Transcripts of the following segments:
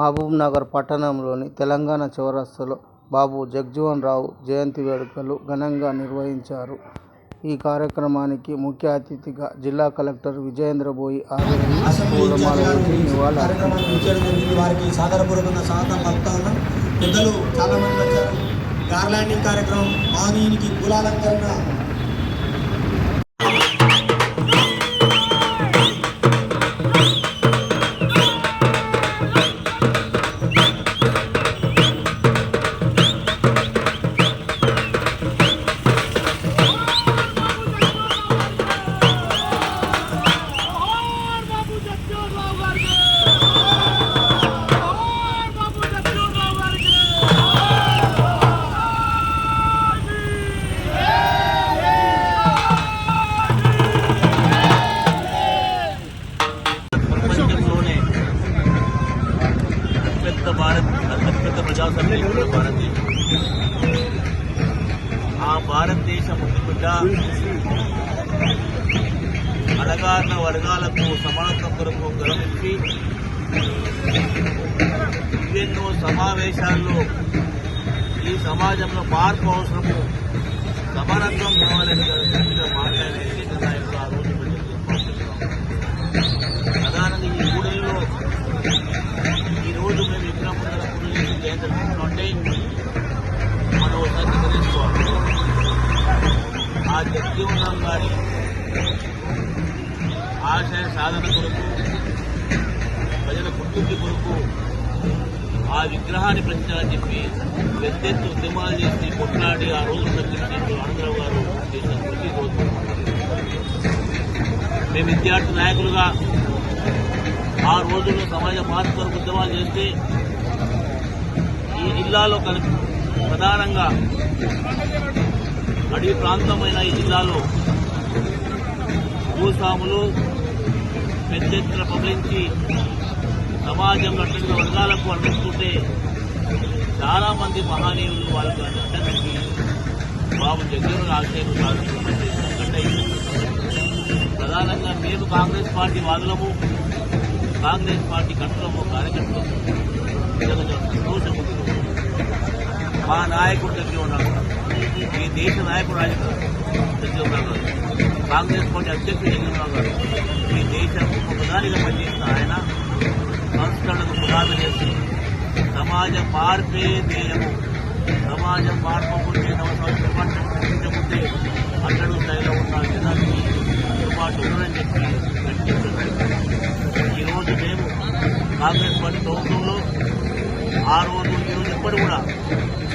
మహబూబ్నగర్ పట్టణంలోని తెలంగాణ చౌరస్తాలో బాబు జగ్జీవన్ రావు జయంతి వేడుకలు ఘనంగా నిర్వహించారు. ఈ కార్యక్రమానికి ముఖ్య అతిథిగా జిల్లా కలెక్టర్ విజయేంద్ర బోయి పూలమాల వారికి సాదరపూర్వకంగా స్వాగతం పలుకుతా ఉన్నాం పెద్దలు చాలా వచ్చారు కార్ కార్యక్రమం మానీయునికి కులాలంకరణ భారతదేశ అడగారిన వర్గాలకు సమానత్వం కొరకు గర్వించి ఎన్నో సమావేశాల్లో ఈ సమాజంలో మార్పు అవసరము సమానత్వం కావాలని గట్టిగా మాట్లాడే నాయకుడు ఆ రోజు ప్రధానంగా ఈ కూడలిలో ఈ రోజు మేము విగ్రహం ముందర పూజ మనం ఒకసారి తెలుసుకోవాలి. ఆ జగజీవన్ గారి ఆశయ సాధన కొరకు ప్రజల గుర్తింపు కొరకు ఆ విగ్రహాన్ని పెంచాలని చెప్పి పెద్దెత్తు ఉద్యమాలు చేసి కొట్లాడి ఆ రోజు తగ్గించి ఆనందరావు గారు చేసిన కృషి రోజు మేము విద్యార్థి నాయకులుగా ఆ రోజుల్లో సమాజ మార్పు కొరకు ఉద్యమాలు చేస్తే ఈ జిల్లాలో కలిపి ప్రధానంగా అడవి ప్రాంతమైన ఈ జిల్లాలో భూస్వాములు పెద్ద ఎత్తున పబ్లించి సమాజంలో అటువంటి వర్గాలకు అందిస్తుంటే చాలా మంది మహనీయులు వాళ్ళకు అడ్డగట్టి బాబు జగన్ ఆశయం సాధించే ప్రధానంగా మేము కాంగ్రెస్ పార్టీ వాదులము. కాంగ్రెస్ పార్టీ కట్టులము కార్యకర్తలము. నిజంగా మా నాయకుడు దగ్గర ఉన్నాడు. దేశ నాయకుడు ఆయన దగ్గర ఉన్నాడు కాంగ్రెస్ పార్టీ అధ్యక్షుడు జగన్మోహన్ గారు ఈ దేశం ప్రధానిగా పనిచేసిన ఆయన సంస్కరణకు పునాది చేసి సమాజ మార్పే ధ్యేయము సమాజం మార్పు ముందే నవ సంవత్సరం అట్టడు స్థాయిలో ఉన్న జనానికి అందుబాటు ఉందని చెప్పి ప్రకటించారు ఈరోజు మేము కాంగ్రెస్ పార్టీ ప్రభుత్వంలో ఆ రోజు ఈ రోజు ఎప్పుడు కూడా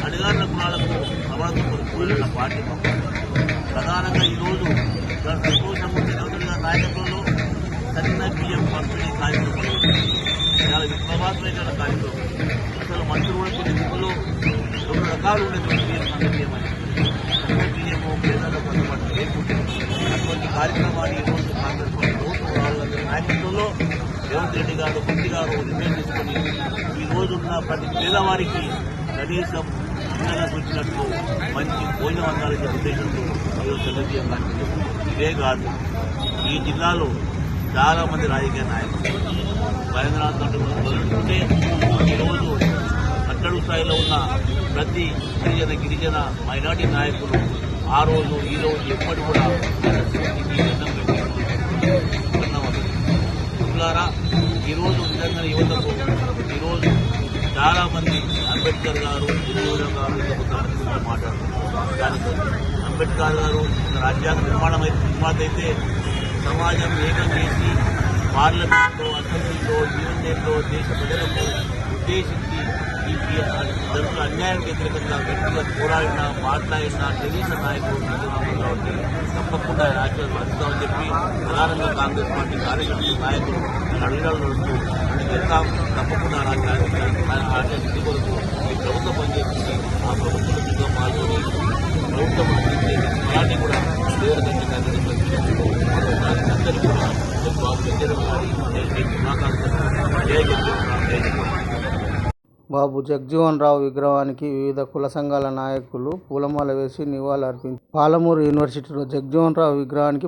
అధికారుల గుణాలకు సమానత్వం కూలిన పార్టీ ప్రధానంగా ఈరోజు రోజు సంతోషం రేవంత్ గారి నాయకత్వంలో సన్న బియ్యం పంపిణీ కార్యక్రమం చాలా విప్లవాత్మకమైన కార్యక్రమం. అసలు మనుషులు కూడా కొన్ని దిక్కులో రెండు రకాలు ఉండేటువంటి బియ్యం పంపిణీ బియ్యం సన్న బియ్యము పేదలకు అందుబాటు లేకుండా అటువంటి కార్యక్రమాన్ని ఈ రోజు కాంగ్రెస్ పార్టీ ప్రభుత్వం వాళ్ళందరి నాయకత్వంలో రేవంత్ రెడ్డి గారు మంత్రి గారు నిర్ణయం తీసుకుని ఈ రోజున్న ప్రతి పేదవారికి కనీసం చిన్నగా వచ్చినట్లు మంచి భోజనం అందాలనే ఉద్దేశంతో ఈరోజు తెలుగుదేశం ఇదే కాదు ఈ జిల్లాలో చాలా మంది రాజకీయ నాయకులు. మహేంద్రనాథ్ మొదలుకుంటే ఈరోజు అట్టడు స్థాయిలో ఉన్న ప్రతి గిరిజన గిరిజన మైనార్టీ నాయకులు ఆ రోజు ఈ రోజు ఎప్పటి కూడా ఈ దండం పెట్టి మిత్రులారా ఈరోజు నిజంగా యువతకు ఈరోజు చాలామంది అంబేద్కర్ గారు దినోదయం గారు ఇంకా కొంతమంది మాట్లాడుతున్నారు దానికి అంబేద్కర్ గారు రాజ్యాంగ నిర్మాణం అయితే నిర్మాత అయితే సమాజం ఏకం చేసి పార్లమెంట్లో అసెంబ్లీలో యూనియన్లో దేశ ప్రజలకు ఉద్దేశించి ఈ జరుగుతున్న అన్యాయానికి వ్యతిరేకంగా గట్టిగా పోరాడిన మాట్లాడిన తెలిసిన నాయకుడు చంద్రబాబు కాబట్టి తప్పకుండా ఆయన ఆశీర్వదిస్తామని చెప్పి ప్రధానంగా కాంగ్రెస్ పార్టీ కార్యకర్తలు నాయకులు అడిగాలు నడుస్తూ వెళ్తాం తప్పకుండా ఆయన ఆశక్తి కొరకు ఈ ప్రభుత్వం పనిచేస్తుంది ఆ ప్రభుత్వం యుద్ధం పాల్గొని ప్రభుత్వం అందించే ఫలాన్ని కూడా తీవ్రగతిగా నిర్వహించారు అందరూ కూడా బాబు వెంకయ్య గారి శుభాకాంక్షలు జయ జగన్ జయ జగన్ బాబు జగ్జీవన్ రావు విగ్రహానికి వివిధ కుల సంఘాల నాయకులు పూలమాల వేసి నివాళులర్పించారు. పాలమూరు యూనివర్సిటీలో జగ్జీవన్ రావు విగ్రహానికి